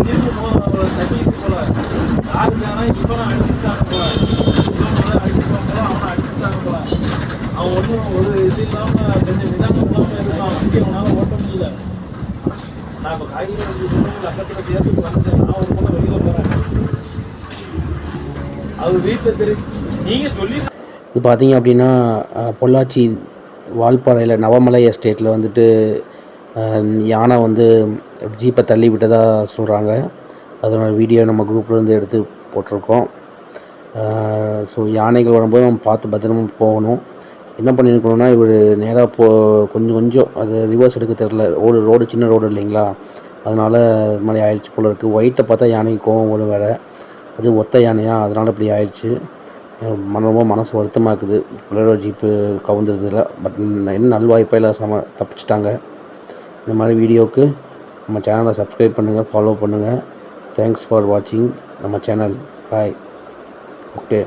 தீர்ப்பு போல. போல. அடிச்சுட்டாங்க போல இவன் போல. அவனை அடிச்சுட்டாங்க போல. அவன் ஒன்றும் ஒரு இது இல்லாமல் கொஞ்சம் இல்லாமல் இருந்தான் வண்டி அவனால் ஓட்ட முடியல. நான் இப்போ காய்கறி பக்கத்தில் வந்துட்டேன். நான் ஒரு பக்கம் வெளியில் போகிறேன் அவர் வீட்டில் நீங்கள் சொல்லி இது பார்த்தீங்க அப்படின்னா பொள்ளாச்சி வால்பாறையில் நவமலை எஸ்டேட்டில் வந்துட்டு யானை வந்து ஜீப்பை தள்ளி விட்டதாக சொல்கிறாங்க அதோட வீடியோ நம்ம குரூப்லேருந்து எடுத்து போட்டிருக்கோம். ஸோ யானைகள் வரும்போது நம்ம பார்த்து பத்திரமா போகணும். என்ன பண்ணியிருக்கணும்னா இவர் நேராக போ கொஞ்சம் கொஞ்சம் அது ரிவர்ஸ் எடுக்க தெரில ரோடு ரோடு சின்ன ரோடு இல்லைங்களா? அதனால் இது மாதிரி ஆயிடுச்சு போல இருக்குது ஒயிட்டை பார்த்தா யானைக்கு கோவம் வரும் வேறு. அது ஒத்த யானையாக அதனால் இப்படி ஆயிடுச்சு. மன ரொம்ப மனசு வருத்தமாக இருக்குது. பிள்ளையோட ஜீப்பு கவுந்துருக்குதுல பட் என்ன நல்வாய்ப்பையில் சம தப்பிச்சிட்டாங்க. இந்த மாதிரி வீடியோவுக்கு நம்ம சேனலை சப்ஸ்கிரைப் பண்ணுங்கள் ஃபாலோ பண்ணுங்கள் தேங்க்ஸ் ஃபார் வாட்சிங் நம்ம சேனல் பாய் ஓகே